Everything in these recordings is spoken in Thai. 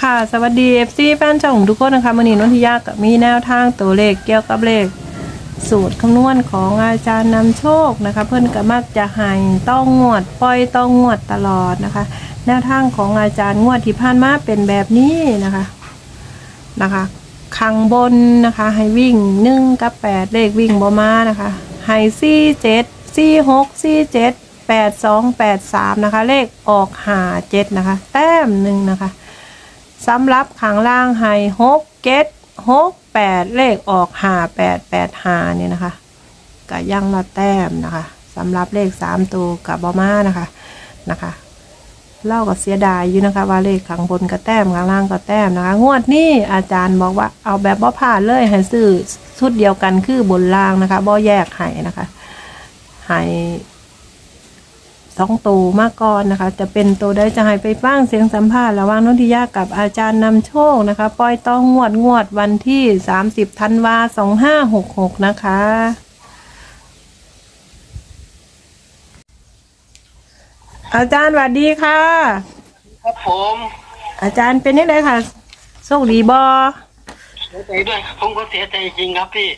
ค่ะ สวัสดี FC แฟนช่องทุกคนนะคะวันนี้นนทิยากับมีแนวทางตัวเลขเกี่ยวกับเลข สูตรคำนวณของอาจารย์นำโชคนะคะ เพื่อนก็มักจะให้ต้องงวดปล่อยต้องงวดตลอดนะคะ แนวทางของอาจารย์งวดที่ผ่านมาเป็นแบบนี้นะคะนะคะข้างบนนะคะ ให้วิ่งหนึ่งกับแปดเลขวิ่งบมานะคะให้สี่เจ็ดสี่หกสี่เจ็ดแปดสองแปดสามนะคะ เลขออกหาเจ็ดนะคะ แต้มหนึ่งนะคะ สำหรับขางล่างให้หกเก็ดหกแปดเลขออกหาแปดแปดหาเนี่ยนะคะก็ยังละแต้มนะคะสำหรับเลขสามตัวกับบอมานะคะนะคะเล่าก็เสียดายอยู่นะคะว่าเลขข้างบนก็แต้มข้างล่างก็แต้มนะคะ งวดนี้อาจารย์บอกว่าเอาแบบบ่ผ่านเลยให้ซื้อชุดเดียวกันคือบนล่างนะคะบ่แยกให้นะคะให้ สองตัวมาก่อนนะคะ จะเป็นตัวได้จะให้ไปฟังเสียงสัมภาษณ์ระหว่างนนทิยากับอาจารย์นำโชคนะคะ ปล่อยต้องงวดงวดวันที่ 30ธันวา2566นะคะอาจารย์สวัสดีค่ะ ครับผม อาจารย์เป็นยังไงค่ะโชคดีบอเสียใจด้วยครับผมก็เสียใจจริงครับพี่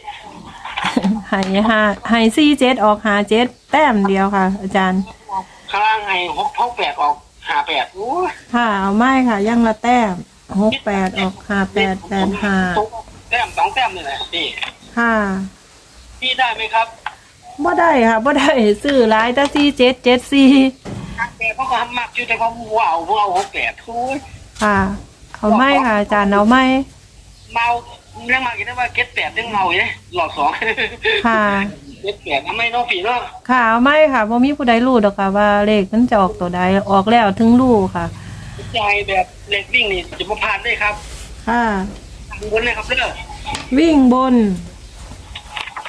ให้ห้าให้สี่เจ็ดออกหาเจ็ดแต้มเดียวค่ะ อาจารย์ ข้างล่างไงหกหกแปดออกหาแปดโอ้ยค่ะเอาไม่ค่ะยังละแต้มหกแปดออกหาแปดแปดหาตกแต้มสองแต้มนี่แหละครับพี่ค่ะพี่ได้ไหมครับบ่ได้ค่ะบ่ได้ซื้อหลายแต่สี่เจ็ดเจ็ดสี่หาแปดเพราะความมักอยู่แต่ความว้าวพวกเอาหกแปดโอ้ยค่ะ เอาไม่ค่ะอาจารย์เอาไม่เมาเรื่องมากินได้ว่าเก็ตแปดเรื่องเมาอยู่เนี่ยหลอดสองค่ะ เก็ตแปดทำไมน้องผีเนาะค่ะเอาไม่ค่ะบ่มีผู้ใดรู้ดอกค่ะ ว่าเลขมันจะออกตัวใดออกแล้วถึงรู้ค่ะ ใจแบบเล็กวิ่งนี่จะมาผ่านได้ครับค่ะ ทางบนเลยครับเด้อวิ่งบน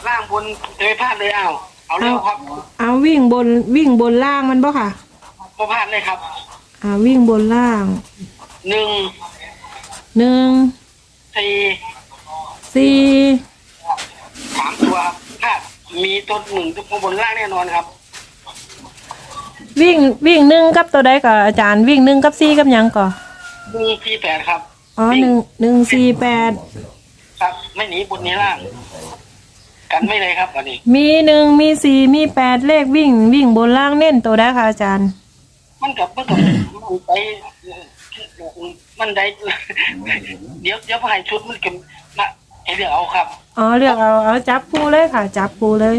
ล่างบนจะไม่พลาดเลยเอาเอาเร็วครับเอาวิ่งบนวิ่งบนล่างมันบ่ค่ะมาพลาดเลยครับอ่าวิ่งบนล่างหนึ่งหนึ่งสี่สี่สามตัวครับถ้า มีตัวหนึ่งตัวบนล่างแน่นอนครับ วิ่งวิ่งหนึ่งกับตัวใดก่อนอาจารย์วิ่งหนึ่งกับสี่กับหยังก่อนหนึ่งสี่แปดครับ อ๋อหนึ่งหนึ่งสี่แปดครับ ไม่หนีบนนี้ล่าง กันไม่เลยครับอันนี้ มีหนึ่งมีสี่มีแปดเลขวิ่ง วิ่งบนล่างเน้นตัวใดค่ะอาจารย์ มันกับมันกับมันไปมันได้ เดี๋ยวเดี๋ยวพายชุดมันกับมาไอเดี๋ยวเอาครับ อ๋อเลือกเอาเอาจับปูเลยค่ะ จับปูเลย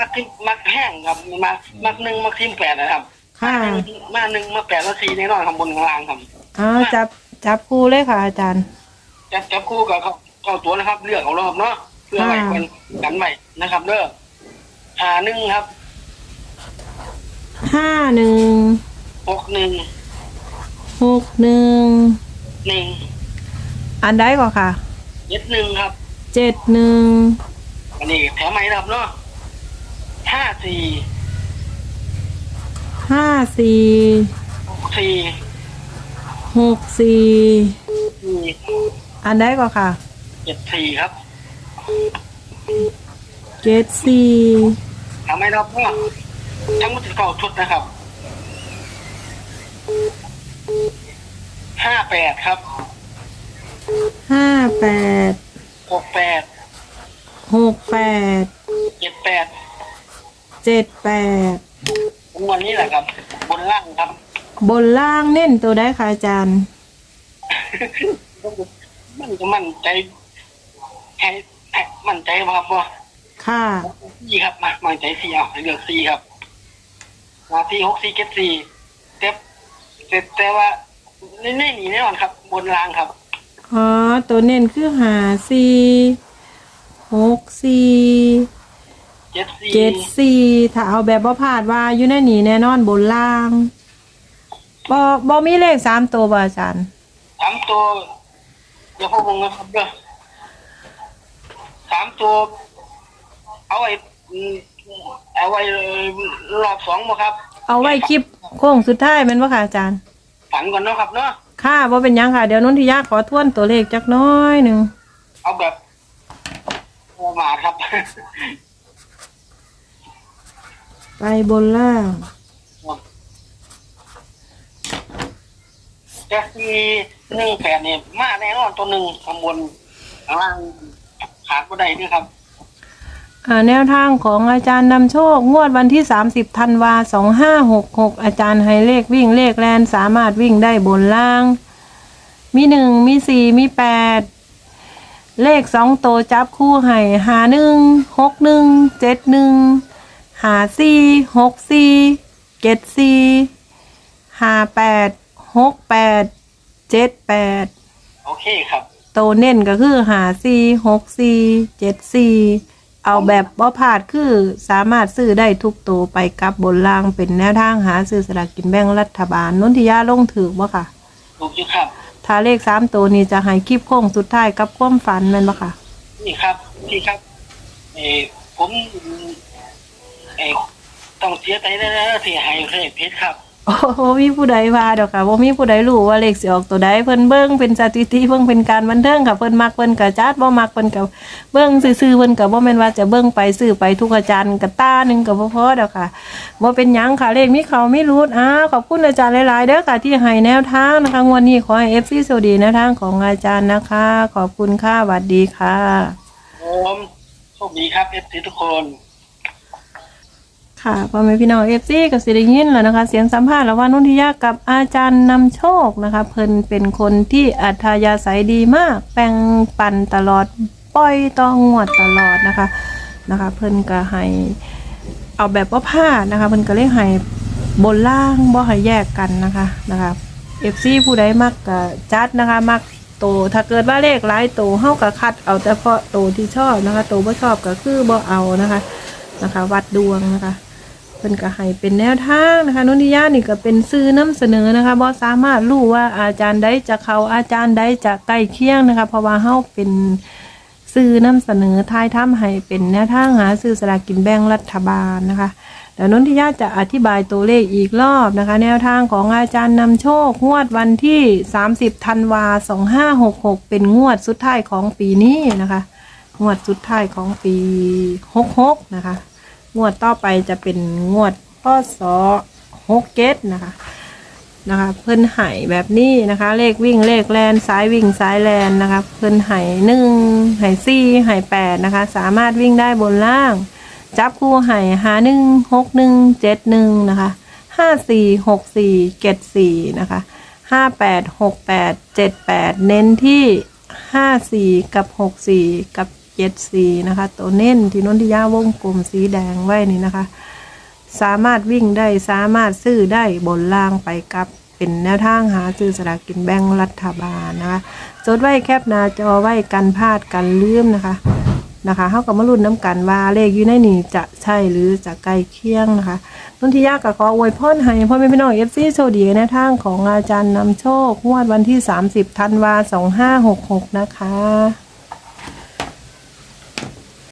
มักที่มักแห้งครับมามักหนึ่งมักทีมแปดนะครับค่ะ มาหนึ่งมาแปดมาสี่แน่นอนครับบนข้างล่างครับอ๋อจับจับปูเลยค่ะอาจารย์ จับจับคู่กับเขาเข้าตัวนะครับ เลือกเอารอบเนาะเพื่อไว้คนกันไว้นะครับเด้อหาหนึ่งครับห้าหนึ่งหกหนึ่งหกหนึ่งหนึ่งอันใดก่อนค่ะ เจ็ดหนึ่งครับ เจ็ดหนึ่งอันนี้แถมใหม่นะครับเนาะห้าสี่ห้าสี่หกสี่หกสี่สี่อันใดก่อนค่ะเจ็ดสี่ครับเจ็ดสี่ทำไมนะครับเนาะทั้งหมดเก้าชุดนะครับห้าแปดครับห้าแปด หกแปดหกแปดเจ็ดแปดเจ็ดแปดวันนี้แหละครับ บนล่างครับ บนล่างเน้นตัวได้ค่ะอาจารย์ มันจะมั่นใจให้ให้มั่นใจว่าครับว่าค่ะ สี่ครับมามั่นใจสี่เอาเลือกสี่ครับมาสี่หกสี่เจ็ดสี่เต็แต่แต่ว่าไม่ไม่หนีแน่นอนครับ บนรางครับ อ๋อ ตัวเน้นคือหาสี่หกสี่เจ็ดสี่เจ็ดสี่ถ้าเอาแบบบ่พลาดว่าอยู่ในนี่แน่นอนบนล่างบ่บ่มีเลขสามตัวบ่อาจารย์สามตัวเดี๋ยวพวกมึงนะครับเด้อสามตัว เอาไว้อืมเอาไว้รอบสองบ่ครับ เอาไว้คลิปโค้งสุดท้ายแมันบ่ค่ะอาจารย์ฝันก่อนเนาะครับเนาะ ค่ะบ่เป็นหยังค่ะ เดี๋ยวนนทิยาขอทวนตัวเลขจักหน้อยหนึ่งเอาแบบประมาทครับ ไปบนล่างจะมีหนึ่งแปดเนี่ยมาแน่นอนตัวหนึ่งข้างบนข้างล่างขาดก็ได้ด้วยครับ อ่าแนวทางของอาจารย์นำโชค งวดวันที่ 30ธันวา2566 อาจารย์ให้เลขวิ่งเลขแลนสามารถวิ่งได้บนล่าง มีหนึ่งมีสี่มีแปดเลขสองโตวจับคู่ให้หาหนึ่งหกหนึ่งเจ็ดหนึ่งหาสี่หกสี่เจ็ดสี่หาแปดหกแปดเจ็ดแปดโอเคครับ โตวเน้นก็คือหาสี่หกสี่เจ็ดสี่ เอาแบบบ่พลาดคือสามารถซื้อได้ทุกตัวไปกลับบนล่างเป็นแนวทางหาซื้อสลากกินแบ่งรัฐบาลนนทิยาลงถือบ่ค่ะ ถูกอยู่ครับ ถ้าเลขสามตัวนี้จะให้คลิปโค้งสุดท้ายกับความฝันแม่นบ่ค่ะ นี่ครับพี่ครับเออผมเออต้องเสียใจแน่ๆที่ให้เลขเพชรครับ โอ้โหมีผู้ใดว่าดอกค่ะบ่มีผู้ใดรู้ว่าเลขสิออกตัวใดเพิ่นเบิ่งเป็นสถิติเบิ่งเป็นการบันเทิงค่ะเพิ่นมักเพิ่นก็จัดบ่มักเพิ่นก็เบิ่งซื่อๆเพิ่นก็บ่แม่นว่าจะเบิ่งไปซื้อไปทุกอาจารย์ก็ตาหนึงก็บ่พอดอกค่ะบ่เป็นหยังค่ะเลขมีเขาไมีรูดอ้าขอบคุณอาจารย์หลายๆเด้อค่ะที่ให้แนวทางนะคะงวดนี้ขอให้ FC สวัสดีแนวทางของอาจารย์นะคะ ขอบคุณค่ะสวัสดีค่ะผมโชคดีครับเอฟซีทุกคน ค่ะพ่อแม่พี่น้องเอฟซีกับสิริยินแล้วนะคะ เสียงสัมภาษณ์ระหว่างนุ่นทิยากับอาจารย์นำโชคนะคะ เพิ่นเป็นคนที่อัธยาศัยดีมาก แปลงปันตลอดปล่อยต้องงวดตลอดนะคะนะคะ เพิ่นก็ให้เอาแบบว่าพลานะคะ เพิ่นก็เลยให้บนล่างบ่ให้แยกกันนะคะนะคะเอฟซีผู้ใดมักก็จัดนะคะ มักโตถ้าเกิดว่าเลขหลายโตเฮาก็คัด เอาแต่เพาะโตที่ชอบนะคะ โตบ่ชอบก็คือบ่เอานะคะนะคะ วัดดวงนะคะ เพิ่นก็ให้เป็นแนวทางนะคะนุนทิยานี่ก็เป็นซื้อนำเสนอนะคะบ่สามารถรู้ว่าอาจารย์ใดจะเข้าอาจารย์ใดจะใกล้เคียงนะคะ เพราะว่าเฮาเป็นซื้อนำเสนอทายถ้ำให้เป็นแนวทางหาซื้อสลากกินแบ่งรัฐบาลนะคะเดี๋ยวนนทิยาจะอธิบายตัวเลขอีกรอบนะคะ แนวทางของอาจารย์นำโชคงวดวันที่ 30ธันวา2566 เป็นงวดสุดท้ายของปีนี้นะคะ งวดสุดท้ายของปี 66 นะคะ งวดต่อไปจะเป็นงวดพศหกเกตนะคะนะคะ เพิ่นไห่แบบนี้นะคะ เลขวิ่งเลขแลนซ้ายวิ่งซ้ายแลนนะคะ เพิ่นไห่หนึ่งไห่สี่ไห่แปดนะคะ สามารถวิ่งได้บนล่าง จับคู่ไห่หาหนึ่งหกหนึ่งเจ็ดหนึ่งนะคะห้าสี่หกสี่เจ็ดสี่นะคะห้าแปดหกแปดเจ็ดแปดเน้นที่ห้าสี่กับหกสี่กับ เจ็ดสี่นะคะ ตัวเน้นที่นนทิยาวงกลมสีแดงไว้นี่นะคะ สามารถวิ่งได้สามารถซื้อได้บนล่างไปกับเป็นแนวทางหาซื้อสลากกินแบ่งรัฐบาลนะคะจดไว้แคปหน้าจอไว้กันพลาดกันลืมนะคะนะคะเขากับมารุ่นน้ำกันว่าเลขอยู่ในนี่จะใช่หรือจะใกล้เคียงนะคะนนทิยากับขออวยพรให้พ่อแม่พี่น้องเอฟซีโชดีในทางของอาจารย์นำโชคงวดวันที่ 30ธันวา2566 นะคะ